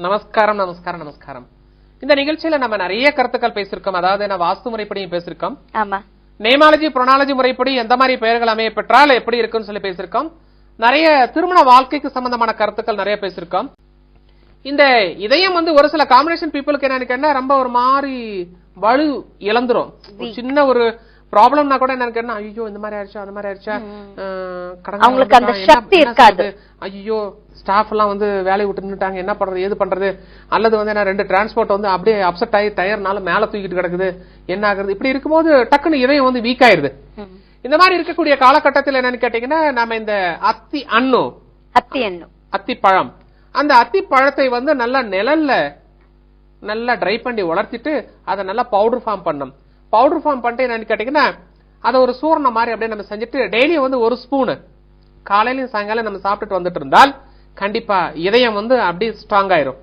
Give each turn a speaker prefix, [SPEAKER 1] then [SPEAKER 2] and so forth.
[SPEAKER 1] நமஸ்காரம் நமஸ்காரம் நமஸ்காரம். இந்த நிகழ்ச்சியில நம்ம நிறைய கருத்துக்கள் பேசியிருக்கோம். அதாவது நான் வாஸ்து முறைப்படியும் பேசியிருக்கோம்.
[SPEAKER 2] ஆமா.
[SPEAKER 1] நேமாலஜி புரோனாலஜி முறைப்படி எந்த மாதிரி பெயர்கள் அமைய பெற்றால் எப்படி இருக்குன்னு சொல்லி பேசியிருக்கோம். நிறைய திருமண வாழ்க்கைக்கு சம்பந்தமான கருத்துக்கள் நிறைய பேசியிருக்கோம். இந்த இதயம் வந்து ஒரு சில காம்பினேஷன் பீப்புளுக்கு என்னன்னு கேட்டா ரொம்ப ஒரு மாதிரி வலு இழந்துரும். சின்ன ஒரு ப்ராப்ளம்னா கூட என்னன்னு கேட்டா ஐயோ இந்த மாதிரி ஆயிடுச்சா அந்த மாதிரி ஆயிடுச்சா?
[SPEAKER 2] அவங்களுக்கு அந்த
[SPEAKER 1] என்ன-
[SPEAKER 2] சக்தி
[SPEAKER 1] என்ன
[SPEAKER 2] இருக்காது.
[SPEAKER 1] ஐயோ ஸ்டாஃப் எல்லாம் வந்து வேலையை விட்டு நின்னுட்டாங்க. என்ன பண்றது? ஏது பண்றது? அல்லது வந்து என்ன ரெண்டு டிரான்ஸ்போர்ட் வந்து அப்படியே அப்செட் ஆகி டயர்னால மேல தூக்கிட்டு கிடக்குது. என்ன ஆகுறது? இப்படி இருக்கும்போது டக்குன்னு இதயம் வந்து வீக் ஆயிருது. இந்த மாதிரி இருக்கக்கூடிய காலகட்டத்தில் என்னன்னு கேட்டீங்கன்னா நம்ம இந்த அத்தி அன்னு
[SPEAKER 2] அத்தி எண்ணும்
[SPEAKER 1] அத்தி பழம். அந்த அத்தி பழத்தை வந்து நல்லா நிழல்ல நல்லா ட்ரை பண்ணி வளர்த்திட்டு அதை நல்லா பவுடர் ஃபார்ம் பண்ணணும். பவுடர் ஃபார்ம் பண்ணிட்டு என்னன்னு கேட்டீங்கன்னா அதை ஒரு சூரணம் மாதிரி அப்படியே நம்ம செஞ்சுட்டு டெய்லியும் வந்து ஒரு ஸ்பூனு காலையிலையும் சாயங்காலம் நம்ம சாப்பிட்டுட்டு வந்துட்டு இருந்தால் கண்டிப்பா இதயம் வந்து அப்படியே ஸ்ட்ராங் ஆயிரும்.